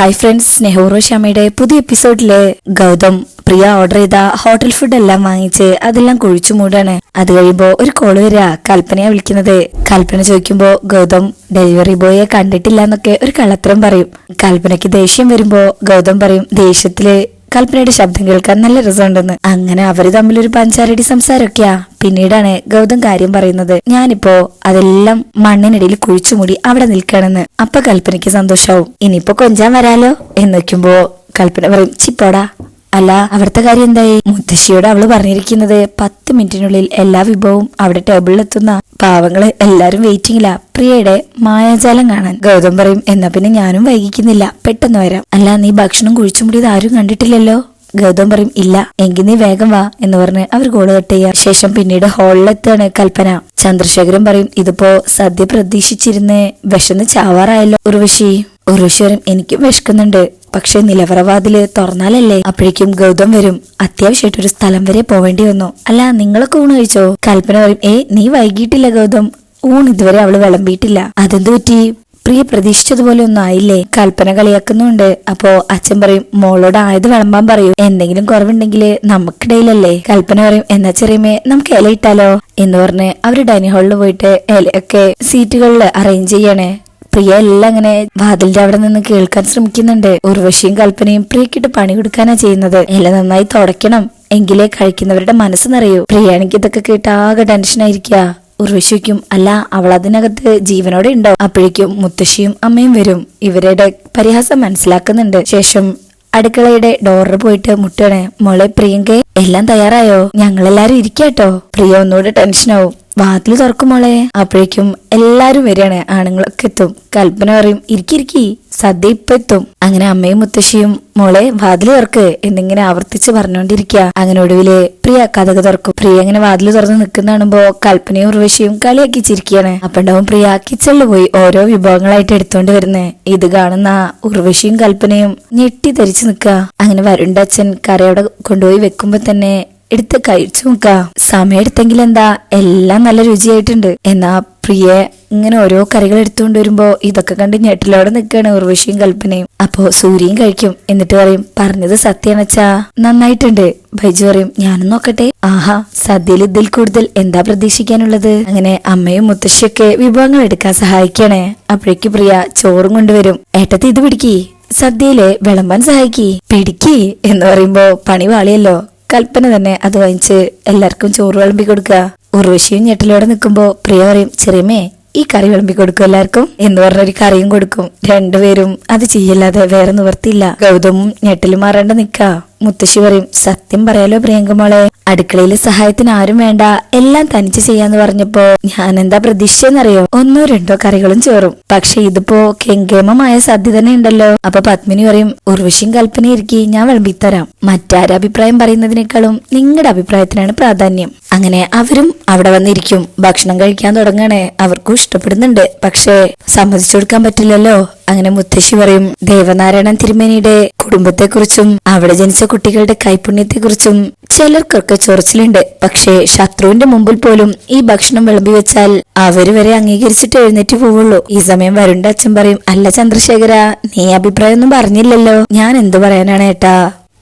Hi friends Nehru ഷമയുടെ പുതിയ എപ്പിസോഡിൽ ഗൗതം പ്രിയ ഓർഡർ ചെയ്ത ഹോട്ടൽ ഫുഡ് എല്ലാം വാങ്ങിച്ച് അതെല്ലാം കുഴിച്ചു മൂടാണ്. അത് കഴിയുമ്പോ ഒരു കോൾ വരിക കൽപ്പനയാ വിളിക്കുന്നത്. കൽപ്പന ചോദിക്കുമ്പോ ഗൗതം ഡെലിവറി ബോയെ കണ്ടിട്ടില്ല എന്നൊക്കെ ഒരു കള്ളത്തരം പറയും. കൽപ്പനയ്ക്ക് ദേഷ്യം വരുമ്പോ ഗൗതം പറയും ദേഷ്യത്തിൽ കൽപ്പനയുടെ ശബ്ദം കേൾക്കാൻ നല്ല രസമുണ്ടെന്ന്. അങ്ങനെ അവർ തമ്മിൽ ഒരു പഞ്ചാരടി സംസാരമൊക്കെയാ. പിന്നീടാണ് ഗൗതം കാര്യം പറയുന്നത്. ഞാനിപ്പോ അതെല്ലാം മണ്ണിനടിയിൽ കുഴിച്ചുമൂടി അവിടെ നിൽക്കണെന്ന് അപ്പൊ കൽപ്പനയ്ക്ക് സന്തോഷാവും. ഇനിയിപ്പോ കൊഞ്ചാൻ വരാലോ? എന്ന് വെക്കുമ്പോ കൽപ്പന പറയും ചിപ്പോടാ അല്ല അവിടുത്തെ കാര്യം എന്തായി? മുത്തശ്ശിയോട് അവൾ പറഞ്ഞിരിക്കുന്നത് പത്ത് മിനിറ്റിനുള്ളിൽ എല്ലാ വിഭവവും അവിടെ ടേബിളിലെത്തുന്ന. പാവങ്ങൾ എല്ലാരും വെയിറ്റിംഗിലാ പ്രിയയുടെ മായാജാലം കാണാൻ. ഗൗതം പറയും എന്നാ പിന്നെ ഞാനും വൈകിക്കുന്നില്ല. പെട്ടെന്ന് വരാം. അല്ല നീ ഭക്ഷണം കുഴിച്ചു മുടിയത് ആരും കണ്ടിട്ടില്ലല്ലോ? ഗൗതം പറയും ഇല്ല. എങ്കിൽ നീ വേഗം വാ എന്ന് പറഞ്ഞ് അവർ ഗോൾ കട്ട് ചെയ്യാം. ശേഷം പിന്നീട് ഹാളിലെത്താണ് കൽപ്പന. ചന്ദ്രശേഖരൻ പറയും ഇതിപ്പോ സദ്യ പ്രതീക്ഷിച്ചിരുന്ന്. വിശന്ന് ചാവാറായല്ലോ. ഉർവശി ഉർവശി പറയും എനിക്കും വിശക്കുന്നുണ്ട്. പക്ഷെ നിലവറവാതിൽ തുറന്നാലല്ലേ? അപ്പോഴേക്കും ഗൗതം വരും. അത്യാവശ്യമായിട്ട് ഒരു സ്ഥലം വരെ പോവേണ്ടി വന്നു. അല്ല നിങ്ങളൊക്കെ ഊണ് കഴിച്ചോ? കൽപ്പന പറയും ഏ നീ വൈകിട്ടില്ല ഗൗതം. ഊൺ ഇതുവരെ അവൾ വിളമ്പിയിട്ടില്ല. അതെന്ത് പറ്റി? പ്രിയ പ്രതീക്ഷിച്ചതുപോലെ ഒന്നും ആയില്ലേ? കൽപ്പന കളിയാക്കുന്നുണ്ട്. അപ്പോ അച്ഛൻ പറയും മോളോട് ആയത് വിളമ്പാൻ പറയൂ. എന്തെങ്കിലും കുറവുണ്ടെങ്കിൽ നമുക്കിടയിലല്ലേ. കൽപ്പന പറയും എന്നാ ചെറിയമേ നമുക്ക് ഇല ഇട്ടാലോ? എന്ന് പറഞ്ഞ് അവർ ഡൈനിങ് ഹാളിൽ പോയിട്ട് ഇലയൊക്കെ സീറ്റുകളിൽ അറേഞ്ച് ചെയ്യണേ. പ്രിയ എല്ലാം അങ്ങനെ വാതിലിന്റെ അവിടെ നിന്ന് കേൾക്കാൻ ശ്രമിക്കുന്നുണ്ട്. ഉർവശിയും കൽപ്പനയും പ്രിയക്കിട്ട് പണി കൊടുക്കാനാ ചെയ്യുന്നത്. ഇല നന്നായി തുടയ്ക്കണം. എങ്കിലേ കഴിക്കുന്നവരുടെ മനസ്സ് നിറയൂ. പ്രിയാണിക്ക് ഇതൊക്കെ കേട്ട് ആകെ ടെൻഷൻ ടെൻഷനായിരിക്കുക ഉർവശിക്കും അല്ല അവൾ അതിനകത്ത് ജീവനോടെ ഉണ്ടോ? അപ്പോഴേക്കും മുത്തശ്ശിയും അമ്മയും വരും. ഇവരുടെ പരിഹാസം മനസ്സിലാക്കുന്നുണ്ട്. ശേഷം അടുക്കളയുടെ ഡോറിൽ പോയിട്ട് മുട്ടണേ. മോളെ പ്രിയങ്കെ എല്ലാം തയ്യാറായോ? ഞങ്ങളെല്ലാരും ഇരിക്കാട്ടോ? പ്രിയ ഒന്നുകൂടെ ടെൻഷനാവും വാതിൽ തുറക്കും മോളെ. അപ്പോഴേക്കും എല്ലാരും വരികയാണ്. ആണുങ്ങളൊക്കെ എത്തും. കൽപ്പന പറയും ഇരിക്കിരിക്കി സദ്യ ഇപ്പൊ എത്തും. അങ്ങനെ അമ്മയും മുത്തശ്ശിയും മോളെ വാതിൽ തുറക്ക്. എന്നിങ്ങനെ ആവർത്തിച്ച് പറഞ്ഞുകൊണ്ടിരിക്കുക അങ്ങനെ ഒടുവിൽ പ്രിയ കഥക തുറക്കും. പ്രിയ ഇങ്ങനെ വാതിൽ തുറന്ന് നിൽക്കുന്ന കാണുമ്പോ കൽപ്പനയും ഉർവശിയും കളിയാക്കി ചിരിക്കുകയാണ് അപ്പണ്ടാവും പ്രിയ കിച്ചണിൽ പോയി ഓരോ വിഭവങ്ങളായിട്ട് എടുത്തോണ്ട് വരുന്നേ. ഇത് കാണുന്ന ഉർവശിയും കൽപ്പനയും ഞെട്ടി ധരിച്ചു നിൽക്കുക അങ്ങനെ വരുണ്ടച്ഛൻ കറിയോടെ കൊണ്ടുപോയി വെക്കുമ്പോ തന്നെ എടുത്ത് കഴിച്ചു നോക്ക. സമയം എടുത്തെങ്കിൽ എന്താ എല്ലാം നല്ല രുചിയായിട്ടുണ്ട്. എന്നാ പ്രിയ ഇങ്ങനെ ഓരോ കറികൾ എടുത്തുകൊണ്ട് വരുമ്പോ ഇതൊക്കെ കണ്ട് ഞെട്ടിലോടെ നിൽക്കുകയാണ് ഉർവശിയും കൽപ്പനയും. അപ്പോ സൂര്യയും കഴിക്കും. എന്നിട്ട് പറയും പറഞ്ഞത് സത്യാണച്ചാ നന്നായിട്ടുണ്ട്. ബൈജു പറയും ഞാനും നോക്കട്ടെ. ആഹാ സദ്യയിൽ ഇതിൽ കൂടുതൽ എന്താ പ്രതീക്ഷിക്കാനുള്ളത്? അങ്ങനെ അമ്മയും മുത്തശ്ശിയൊക്കെ വിഭവങ്ങൾ എടുക്കാൻ സഹായിക്കണേ. അപ്പോഴേക്ക് പ്രിയ ചോറും കൊണ്ടുവരും. ഏട്ടത്തി ഇത് പിടിക്കി. സദ്യയിലെ വിളമ്പാൻ സഹായിക്കി. പിടിക്കി. എന്ന് പറയുമ്പോ പണി വാളിയല്ലോ. കൽപ്പന തന്നെ അത് വാങ്ങിച്ച് എല്ലാവർക്കും ചോറ് വിളമ്പി കൊടുക്കുക. ഉർവശിയും ഞെട്ടിലൂടെ നിൽക്കുമ്പോൾ പ്രിയ പറയും ചെറിയമേ ഈ കറി വിളമ്പി കൊടുക്കും എല്ലാവർക്കും എന്ന് പറഞ്ഞൊരു കറിയും കൊടുക്കും. രണ്ടുപേരും അത് ചെയ്യല്ലാതെ വേറെ നിവർത്തിയില്ല. ഗൗതമും ഞെട്ടിലും മാറേണ്ട നിക്ക മുത്തശ്ശി പറയും സത്യം പറയാലോ പ്രിയങ്കമോളെ അടുക്കളയിലെ സഹായത്തിന് ആരും വേണ്ട എല്ലാം തനിച്ച് ചെയ്യാന്ന് പറഞ്ഞപ്പോ ഞാൻ എന്താ പ്രതീക്ഷിച്ചെന്നറിയോ? ഒന്നോ രണ്ടോ കറികളും ചേറും. പക്ഷെ ഇതിപ്പോ കെങ്കേമമായ സദ്യ തന്നെ ഉണ്ടല്ലോ. അപ്പൊ പത്മിനി പറയും ഉർവശിയും കൽപ്പന ഇരിക്കി ഞാൻ വിളമ്പിത്തരാം മറ്റാരും അഭിപ്രായം പറയുന്നതിനേക്കാളും നിങ്ങളുടെ അഭിപ്രായത്തിനാണ് പ്രാധാന്യം. അങ്ങനെ അവരും അവിടെ വന്നിരിക്കും. ഭക്ഷണം കഴിക്കാൻ തുടങ്ങണേ അവർക്കും ഇഷ്ടപ്പെടുന്നുണ്ട്. പക്ഷേ സമ്മതിച്ചു കൊടുക്കാൻ പറ്റില്ലല്ലോ. അങ്ങനെ മുത്തശ്ശി പറയും ദേവനാരായണൻ തിരുമേനിയുടെ കുടുംബത്തെക്കുറിച്ചും അവിടെ ജനിച്ച കുട്ടികളുടെ കൈപുണ്യത്തെക്കുറിച്ചും ചിലർക്കൊക്കെ ചൊറിച്ചിലുണ്ട്. പക്ഷേ ശത്രുവിന്റെ മുമ്പിൽ പോലും ഈ ഭക്ഷണം വിളമ്പി വെച്ചാൽ അവർ വരെ അംഗീകരിച്ചിട്ട് എഴുന്നേറ്റ് പോവുള്ളൂ. ഈ സമയം വരുണ്ട അച്ഛൻ പറയും അല്ല ചന്ദ്രശേഖര നീ അഭിപ്രായമൊന്നും പറഞ്ഞില്ലല്ലോ. ഞാൻ എന്തു പറയാനാണ് ഏട്ടാ?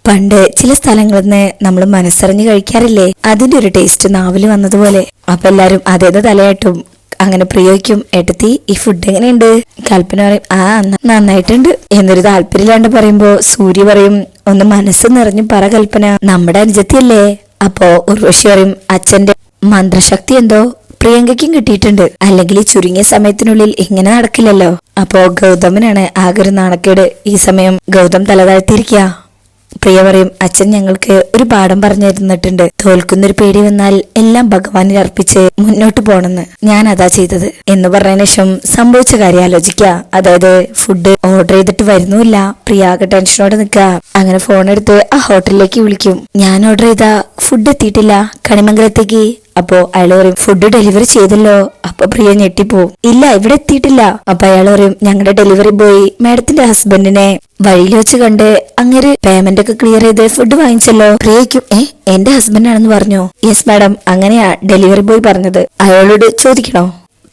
പണ്ട് ചില സ്ഥലങ്ങളിൽ നിന്ന് നമ്മൾ മനസ്സറിഞ്ഞ് കഴിക്കാറില്ലേ? അതിന്റെ ഒരു ടേസ്റ്റ് നാവിൽ വന്നതുപോലെ. അപ്പൊ എല്ലാരും അതേത് തലയാട്ടും അങ്ങനെ പ്രയോഗിക്കും. എടുത്തി ഈ ഫുഡ് എങ്ങനെയുണ്ട്? കൽപ്പന പറയും ആ നന്നായിട്ടുണ്ട്. എന്നൊരു താല്പര്യമില്ലാണ്ട് പറയുമ്പോ സൂര്യ പറയും ഒന്ന് മനസ്സ് നിറഞ്ഞു പറ കൽപ്പന നമ്മുടെ അനുജത്തിയല്ലേ? അപ്പോ ഉർവശി പറയും അച്ഛന്റെ മന്ത്രശക്തി എന്തോ പ്രിയങ്കയ്ക്കും കിട്ടിയിട്ടുണ്ട്. അല്ലെങ്കിൽ ഈ ചുരുങ്ങിയ സമയത്തിനുള്ളിൽ ഇങ്ങനെ നടക്കില്ലല്ലോ? അപ്പോ ഗൗതമനാണ് ആകെ ഒരു നാണക്കേട്. ഈ സമയം ഗൗതം തലതാഴ്ത്തിയിരിക്കുക പ്രിയ പറയും അച്ഛൻ ഞങ്ങൾക്ക് ഒരു പാഠം പറഞ്ഞു തരുന്നിട്ടുണ്ട് തോൽക്കുന്നൊരു പേടി വന്നാൽ എല്ലാം ഭഗവാനിൽ അർപ്പിച്ച് മുന്നോട്ട് പോണെന്ന്. ഞാൻ അതാ ചെയ്തത്. എന്ന് പറഞ്ഞതിന് ശേഷം സംഭവിച്ച കാര്യം ആലോചിക്കുക. അതായത് ഫുഡ് ഓർഡർ ചെയ്തിട്ട് വരുന്നുമില്ല. പ്രിയ ആകെ ടെൻഷനോടെ നിൽക്കുക. അങ്ങനെ ഫോൺ എടുത്ത് ആ ഹോട്ടലിലേക്ക് വിളിക്കും. ഞാൻ ഓർഡർ ചെയ്ത ഫുഡ് എത്തിയിട്ടില്ല. കണിമംഗലത്തേക്ക് അപ്പോ അയാൾ പറയും ഫുഡ് ഡെലിവറി ചെയ്തല്ലോ. അപ്പൊ പ്രിയ ഞെട്ടിപ്പോവും ഇല്ല ഇവിടെ എത്തിയിട്ടില്ല. അപ്പൊ അയാൾ പറയും ഞങ്ങളുടെ ഡെലിവറി ബോയ് മാഡത്തിന്റെ ഹസ്ബൻഡിനെ വഴിയിൽ വെച്ച് കണ്ട് അങ്ങനെ പേയ്മെന്റ് ഒക്കെ ക്ലിയർ ചെയ്ത് ഫുഡ് വാങ്ങിച്ചല്ലോ. പ്രിയയ്ക്കും ഏ എന്റെ ഹസ്ബൻഡ് ആണെന്ന് പറഞ്ഞു? യെസ് മാഡം അങ്ങനെയാ ഡെലിവറി ബോയ് പറഞ്ഞത്. അയാളോട് ചോദിക്കണോ?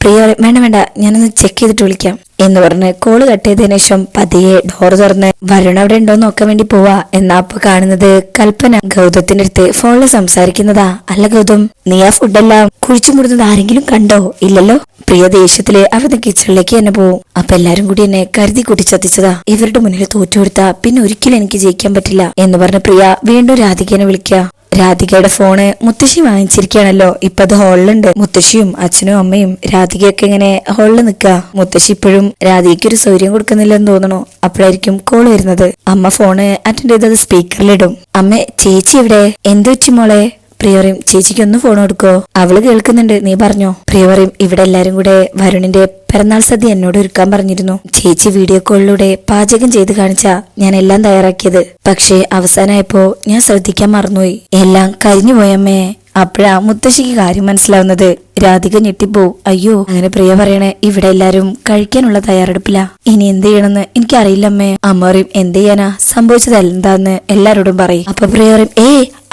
പ്രിയ പറയും വേണ്ട വേണ്ട. ഞാനൊന്ന് ചെക്ക് ചെയ്തിട്ട് വിളിക്കാം. എന്ന് പറഞ്ഞ് കോൾ കട്ട് ചെയ്തതിനു ശേഷം പതിയെ ഡോർ തുറന്ന് വരുൺ അവിടെ ഉണ്ടോ നോക്കാൻ വേണ്ടി പോവാ. എന്നാ അപ്പൊ കാണുന്നത് കൽപ്പന. ഗൗതത്തിന്റെ അടുത്ത് ഫോണിൽ സംസാരിക്കുന്നതാ. അല്ല ഗൗതം നീ ആ ഫുഡെല്ലാം കുഴിച്ചു മുടുന്നത് ആരെങ്കിലും കണ്ടോ? ഇല്ലല്ലോ. പ്രിയ ദേഷ്യത്തിൽ അവിടുന്ന് കിച്ചണിലേക്ക് തന്നെ പോവും. അപ്പൊ എല്ലാരും കൂടി എന്നെ കരുതി കൂട്ടി ചതിച്ചതാ ഇവരുടെ മുന്നിൽ തോറ്റു കൊടുത്താ പിന്നെ ഒരിക്കലും എനിക്ക് ജയിക്കാൻ പറ്റില്ല. എന്ന് പറഞ്ഞ പ്രിയ വീണ്ടും രാധികനെ വിളിക്കുക രാധികയുടെ ഫോണ് മുത്തശ്ശി വാങ്ങിച്ചിരിക്കുകയാണല്ലോ. ഇപ്പൊ അത് ഹോളിലുണ്ട് മുത്തശ്ശിയും അച്ഛനും അമ്മയും രാധികയൊക്കെ ഇങ്ങനെ ഹോളിൽ നിൽക്കുക. മുത്തശ്ശി ഇപ്പോഴും രാധികയ്ക്ക് ഒരു സൗകര്യം കൊടുക്കുന്നില്ലെന്ന് തോന്നണു അപ്പോഴായിരിക്കും കോൾ വരുന്നത്. അമ്മ ഫോണ് അറ്റൻഡ് ചെയ്തത് സ്പീക്കറിലിടും അമ്മ ചേച്ചി ഇവിടെ എന്തു വെച്ചു മോളെ? പ്രിയറിയും ചേച്ചിക്ക് ഒന്ന് ഫോൺ എടുക്കോ അവൾ കേൾക്കുന്നുണ്ട്. നീ പറഞ്ഞോ? പ്രിയവറിയും ഇവിടെ എല്ലാരും കൂടെ വരുണിന്റെ പിറന്നാൾ സദ്യ എന്നോട് ഒരുക്കാൻ പറഞ്ഞിരുന്നു. ചേച്ചി വീഡിയോ കോളിലൂടെ പാചകം ചെയ്ത് കാണിച്ച ഞാൻ എല്ലാം തയ്യാറാക്കിയത്. പക്ഷേ അവസാനമായപ്പോ ഞാൻ ശ്രദ്ധിക്കാൻ മറന്നുപോയി. എല്ലാം കരിഞ്ഞു പോയമ്മേ അപ്പോഴാ മുത്തശ്ശിക്ക് കാര്യം മനസ്സിലാവുന്നത്. രാധിക ഞെട്ടിപ്പോ അയ്യോ അങ്ങനെ പ്രിയ പറയണേ ഇവിടെ എല്ലാരും കഴിക്കാനുള്ള തയ്യാറെടുപ്പില്ല ഇനി എന്ത് ചെയ്യണമെന്ന് എനിക്കറിയില്ലമ്മേ. അമ്മ പറയും എന്ത് ചെയ്യാനാ? സംഭവിച്ചത് എന്താന്ന് എല്ലാരോടും പറയും. അപ്പൊ പ്രിയ പറയും ഏ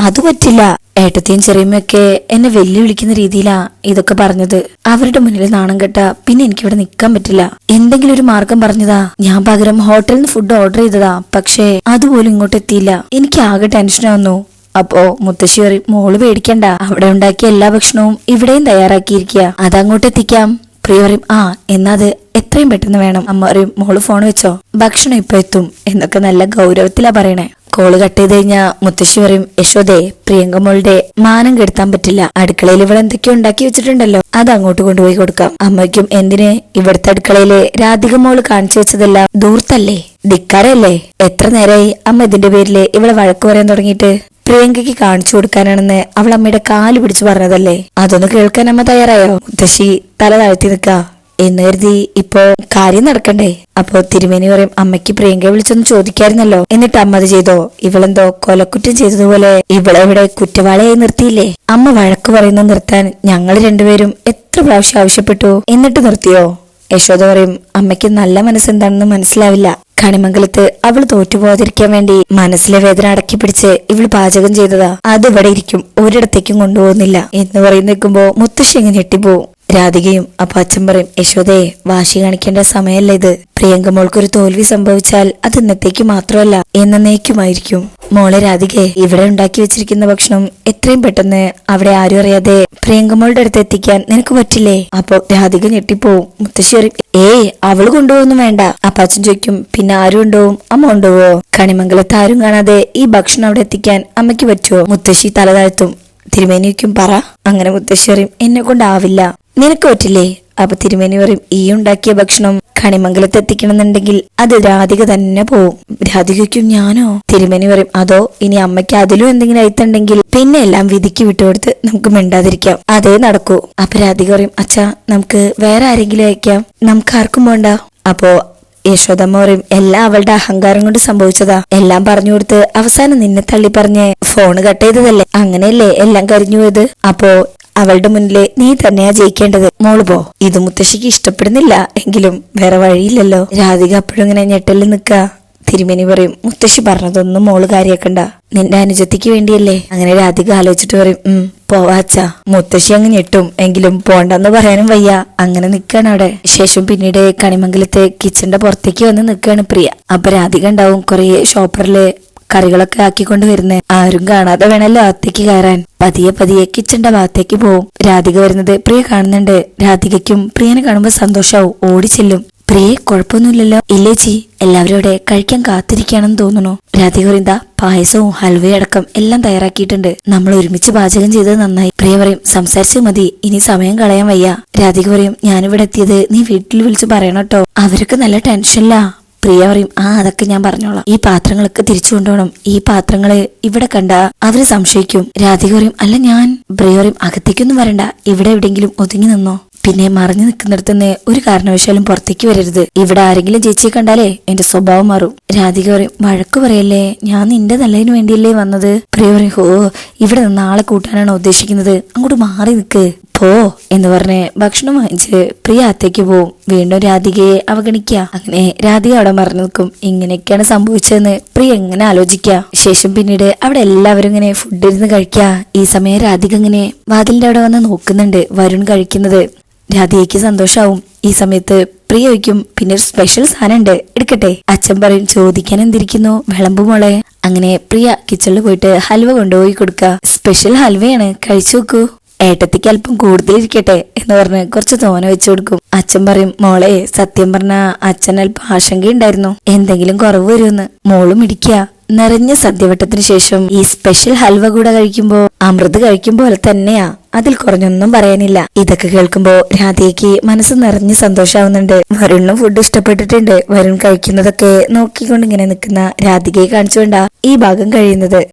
അത് പറ്റില്ല. ഏട്ടത്തെയും ചെറിയമ്മയൊക്കെ എന്നെ വെല്ലുവിളിക്കുന്ന രീതിയിലാ ഇതൊക്കെ പറഞ്ഞത്. അവരുടെ മുന്നിൽ നാണം കെട്ട പിന്നെ എനിക്കിവിടെ നിൽക്കാൻ പറ്റില്ല. എന്തെങ്കിലും ഒരു മാർഗം പറഞ്ഞതാ. ഞാൻ പകരം ഹോട്ടലിൽ നിന്ന് ഫുഡ് ഓർഡർ ചെയ്തതാ. പക്ഷേ അതുപോലും ഇങ്ങോട്ട് എത്തിയില്ല. എനിക്ക് ആകെ ടെൻഷനാവുന്നു അപ്പോ മുത്തശ്ശി പറയും മോൾ പേടിക്കണ്ട. അവിടെ ഉണ്ടാക്കിയ എല്ലാ ഭക്ഷണവും ഇവിടെയും തയ്യാറാക്കിയിരിക്കുക. അതങ്ങോട്ട് എത്തിക്കാം. പ്രിയ പറയും ആ എന്നാ അത് എത്രയും പെട്ടെന്ന് വേണം. അമ്മ പറയും മോൾ ഫോൺ വെച്ചോ. ഭക്ഷണം ഇപ്പൊ എത്തും. എന്നൊക്കെ നല്ല ഗൗരവത്തിലാ പറയണേ. കോൾ കട്ട് ചെയ്ത് കഴിഞ്ഞാ മുത്തശ്ശി പറയും യശോദേ പ്രിയങ്ക മോളുടെ മാനം കെടുത്താൻ പറ്റില്ല. അടുക്കളയിൽ ഇവിടെ എന്തൊക്കെയോ ഉണ്ടാക്കി വെച്ചിട്ടുണ്ടല്ലോ. അത് അങ്ങോട്ട് കൊണ്ടുപോയി കൊടുക്കാം. അമ്മയ്ക്കും എന്തിന്? ഇവിടുത്തെ അടുക്കളയിലെ രാധിക മോൾ കാണിച്ചു വെച്ചതെല്ലാം ദൂർത്തല്ലേ? ധിക്കാരല്ലേ? എത്ര നേരമായി അമ്മ ഇതിന്റെ പേരിൽ ഇവിടെ വഴക്ക് പറയാൻ തുടങ്ങിയിട്ട്? പ്രിയങ്കയ്ക്ക് കാണിച്ചു കൊടുക്കാനാണെന്ന് അവൾ അമ്മയുടെ കാൽ പിടിച്ചു പറഞ്ഞതല്ലേ? അതൊന്ന് കേൾക്കാൻ അമ്മ തയ്യാറായോ? മുത്തശ്ശി തല താഴ്ത്തി നിൽക്ക. എന്ന് കരുതി ഇപ്പോ കാര്യം നടക്കണ്ടേ? അപ്പോ തിരുമേനി പറയും അമ്മയ്ക്ക് പ്രിയങ്കയെ വിളിച്ചൊന്ന് ചോദിക്കായിരുന്നല്ലോ. എന്നിട്ട് അമ്മ അത് ചെയ്തോ? ഇവളെന്തോ കൊലക്കുറ്റം ചെയ്തതുപോലെ ഇവളെവിടെ കുറ്റവാളിയായി നിർത്തിയില്ലേ? അമ്മ വഴക്ക് പറയുന്നത് നിർത്താൻ ഞങ്ങൾ രണ്ടുപേരും എത്ര പ്രാവശ്യം ആവശ്യപ്പെട്ടു? എന്നിട്ട് നിർത്തിയോ? യശോദ പറയും അമ്മയ്ക്ക് നല്ല മനസ്സെന്താണെന്ന് മനസ്സിലാവില്ല. കണിമംഗലത്ത് അവൾ തോറ്റുപോകാതിരിക്കാൻ വേണ്ടി മനസ്സിലെ വേദന അടക്കി പിടിച്ച് ഇവൾ പാചകം ചെയ്തതാ. അത് ഇവിടെ ഇരിക്കും ഒരിടത്തേക്കും കൊണ്ടുപോകുന്നില്ല. എന്ന് പറയുന്ന നിൽക്കുമ്പോ മുത്തശ്ശി ഞെട്ടിപ്പോവും. രാധികയും അപ്പൊ പറയും യശോദയെ വാശി കാണിക്കേണ്ട സമയമല്ല ഇത്? പ്രിയങ്ക മോൾക്കൊരു തോൽവി സംഭവിച്ചാൽ അത് ഇന്നത്തേക്ക് മാത്രമല്ല എന്നേക്കുമായിരിക്കും. മോളെ രാധികെ ഇവിടെ ഉണ്ടാക്കി വെച്ചിരിക്കുന്ന ഭക്ഷണം എത്രയും പെട്ടെന്ന് അവിടെ ആരും അറിയാതെ പ്രിയങ്ക പ്രിയങ്കമ്മളുടെ അടുത്ത് എത്തിക്കാൻ നിനക്ക് പറ്റില്ലേ? അപ്പൊ രാധിക ഞെട്ടിപ്പോവും. മുത്തശ്ശി പറയും ഏയ് അവൾ കൊണ്ടുപോകുന്നു വേണ്ട. അപ്പാച്ചൻ ചോദിക്കും പിന്നെ ആരും ഉണ്ടാവും അമ്മ കൊണ്ടുപോവോ? കണിമംഗലത്ത് ആരും കാണാതെ ഈ ഭക്ഷണം അവിടെ എത്തിക്കാൻ അമ്മയ്ക്ക് പറ്റുമോ മുത്തശ്ശി തല താഴ്ത്തും. തിരുമേനിക്കും പറ. അങ്ങനെ മുത്തശ്ശി പറയും എന്നെ കൊണ്ടാവില്ല നിനക്ക് പറ്റില്ലേ? അപ്പൊ തിരുമേനി പറയും ഈ ഉണ്ടാക്കിയ ഭക്ഷണം കണിമംഗലത്ത് എത്തിക്കണമെന്നുണ്ടെങ്കിൽ അത് രാധിക തന്നെ പോവും. രാധികയ്ക്കും ഞാനോ? തിരുമേനി പറയും അതോ ഇനി അമ്മയ്ക്ക് അതിലും എന്തെങ്കിലും അയത്തുണ്ടെങ്കിൽ പിന്നെ എല്ലാം വിധിക്ക് വിട്ടുകൊടുത്ത് നമുക്ക് മിണ്ടാതിരിക്കാം. അതേ നടക്കൂ. അപ്പൊ രാധിക പറയും അച്ഛാ നമുക്ക് വേറെ ആരെങ്കിലും അയക്കാം? നമുക്ക് ആർക്കും വേണ്ട. അപ്പോ യശോദമ്മ പറയും എല്ലാം അവളുടെ അഹങ്കാരം കൊണ്ട് സംഭവിച്ചതാ. എല്ലാം പറഞ്ഞു കൊടുത്ത് അവസാനം നിന്നെ തള്ളി പറഞ്ഞ് ഫോണ് കട്ട് ചെയ്തതല്ലേ? അങ്ങനെയല്ലേ എല്ലാം കരിഞ്ഞു പോയത്? അപ്പോ അവളുടെ മുന്നിലെ നീ തന്നെയാ ജയിക്കേണ്ടത്. മോൾ പോ. ഇത് മുത്തശ്ശിക്ക് ഇഷ്ടപ്പെടുന്നില്ല. എങ്കിലും വേറെ വഴിയില്ലല്ലോ. രാധിക അപ്പോഴും ഇങ്ങനെ ഞെട്ടലിൽ നിക്ക തിരുമേനി പറയും മുത്തശ്ശി പറഞ്ഞതൊന്നും മോൾ കാര്യാക്കണ്ട. നിന്റെ അനുജത്തിക്ക് വേണ്ടിയല്ലേ? അങ്ങനെ രാധിക ആലോചിച്ചിട്ട് പറയും ഉം പോവാച്ചാ മുത്തശ്ശി അങ്ങ് ഞെട്ടും. എങ്കിലും പോണ്ടെന്ന് പറയാനും വയ്യ. അങ്ങനെ നിക്കാണ് അവിടെ. ശേഷം പിന്നീട് കണിമംഗലത്തെ കിച്ചന്റെ പുറത്തേക്ക് വന്ന് നിക്കാണ് പ്രിയ. അപ്പൊ രാധിക ഉണ്ടാവും കൊറേ ഷോപ്പറിൽ കറികളൊക്കെ ആക്കിക്കൊണ്ട് വരുന്നേ. ആരും കാണാതെ വേണല്ലോ അകത്തേക്ക് കയറാൻ. പതിയെ പതിയെ കിച്ചന്റെ ഭാഗത്തേക്ക് പോവും. രാധിക വരുന്നത് പ്രിയ കാണുന്നുണ്ട്. രാധികയ്ക്കും പ്രിയനെ കാണുമ്പോൾ സന്തോഷാവും. ഓടി ചെല്ലും. പ്രിയെ കുഴപ്പമൊന്നുമില്ലല്ലോ. ഇല്ലേ ചി എല്ലാവരും കഴിക്കാൻ കാത്തിരിക്കുകയാണെന്ന് തോന്നുന്നു. രാധിക പറയുന്ന പായസവും ഹൽവയും അടക്കം എല്ലാം തയ്യാറാക്കിയിട്ടുണ്ട്. നമ്മൾ ഒരുമിച്ച് പാചകം ചെയ്തത് നന്നായി. പ്രിയ പറയും സംസാരിച്ചു മതി. ഇനി സമയം കളയാൻ വയ്യ. രാധിക പറയും ഞാനിവിടെ എത്തിയത് നീ വീട്ടിൽ വിളിച്ചു പറയണം കേട്ടോ. അവരൊക്കെ നല്ല ടെൻഷനിലാ. പ്രിയ പറയും ആ അതൊക്കെ ഞാൻ പറഞ്ഞോളാം. ഈ പാത്രങ്ങളൊക്കെ തിരിച്ചു കൊണ്ടുപോകണം. ഈ പാത്രങ്ങൾ ഇവിടെ കണ്ട അവർ സംശയിക്കും. രാധിക പറയും അല്ല ഞാൻ. പ്രിയ പറയും അകത്തേക്കൊന്നും വരണ്ട. ഇവിടെ എവിടെയെങ്കിലും ഒതുങ്ങി നിന്നോ. പിന്നെ മറിഞ്ഞു നിൽക്കുന്നിടത്തുനിന്ന് ഒരു കാരണവശാലും പുറത്തേക്ക് വരരുത്. ഇവിടെ ആരെങ്കിലും ചേച്ചിയെ കണ്ടാലേ എന്റെ സ്വഭാവം മാറും. രാധിക പറയും വഴക്ക് പറയല്ലേ? ഞാൻ നിന്റെ നല്ലതിന് വേണ്ടിയല്ലേ വന്നത്? പ്രിയ പറയും ഹോ ഇവിടെ നിന്ന് ആളെ കൂട്ടാനാണ് ഉദ്ദേശിക്കുന്നത്? അങ്ങോട്ട് മാറി നിൽക്ക് പോ എന്ന് പറഞ്ഞ് ഭക്ഷണം വാങ്ങിച്ച് പ്രിയ അത്തേക്ക് പോവും. വീണ്ടും രാധികയെ അവഗണിക്കുക അങ്ങനെ രാധിക അവിടെ മറന്നു നിൽക്കും. ഇങ്ങനെയൊക്കെയാണ് സംഭവിച്ചതെന്ന് പ്രിയ എങ്ങനെ ആലോചിക്കുക ശേഷം പിന്നീട് അവിടെ എല്ലാവരും ഇങ്ങനെ ഫുഡ് ഇരുന്ന് കഴിക്ക. ഈ സമയം രാധിക ഇങ്ങനെ വാതിലിന്റെ അവിടെ വന്ന് നോക്കുന്നുണ്ട്. വരുൺ കഴിക്കുന്നത്. രാധികയ്ക്ക് സന്തോഷാവും. ഈ സമയത്ത് പ്രിയയ്ക്കും പിന്നെ ഒരു സ്പെഷ്യൽ സാധനം ഉണ്ട് എടുക്കട്ടെ? അച്ഛൻ പറയും ചോദിക്കാൻ എന്തിരിക്കുന്നു? വിളമ്പു മോളെ. അങ്ങനെ പ്രിയ കിച്ചണിൽ പോയിട്ട് ഹൽവ കൊണ്ടുപോയി കൊടുക്ക. സ്പെഷ്യൽ ഹൽവയാണ്. കഴിച്ചു നോക്കൂ. ഏട്ടത്തിക്ക് അല്പം കൂടുതലിരിക്കട്ടെ എന്ന് പറഞ്ഞ് കുറച്ച് തോന വെച്ചു കൊടുക്കും. അച്ഛൻ പറയും മോളെ സത്യം പറഞ്ഞ അച്ഛൻ അല്പം ആശങ്കയുണ്ടായിരുന്നു. എന്തെങ്കിലും കുറവ് വരുമെന്ന് മോളും ഇടിക്കുക നിറഞ്ഞ സദ്യവട്ടത്തിന് ശേഷം ഈ സ്പെഷ്യൽ ഹൽവ കൂടെ കഴിക്കുമ്പോ അമൃത് കഴിക്കും പോലെ തന്നെയാ. അതിൽ കുറഞ്ഞൊന്നും പറയാനില്ല. ഇതൊക്കെ കേൾക്കുമ്പോ രാധയ്ക്ക് മനസ്സ് നിറഞ്ഞ് സന്തോഷാവുന്നുണ്ട്. വരുണിനും ഫുഡ് ഇഷ്ടപ്പെട്ടിട്ടുണ്ട്. വരുൺ കഴിക്കുന്നതൊക്കെ നോക്കിക്കൊണ്ട് ഇങ്ങനെ നിൽക്കുന്ന രാധികയെ കാണിച്ചുകൊണ്ടാ ഈ ഭാഗം കഴിയുന്നത്.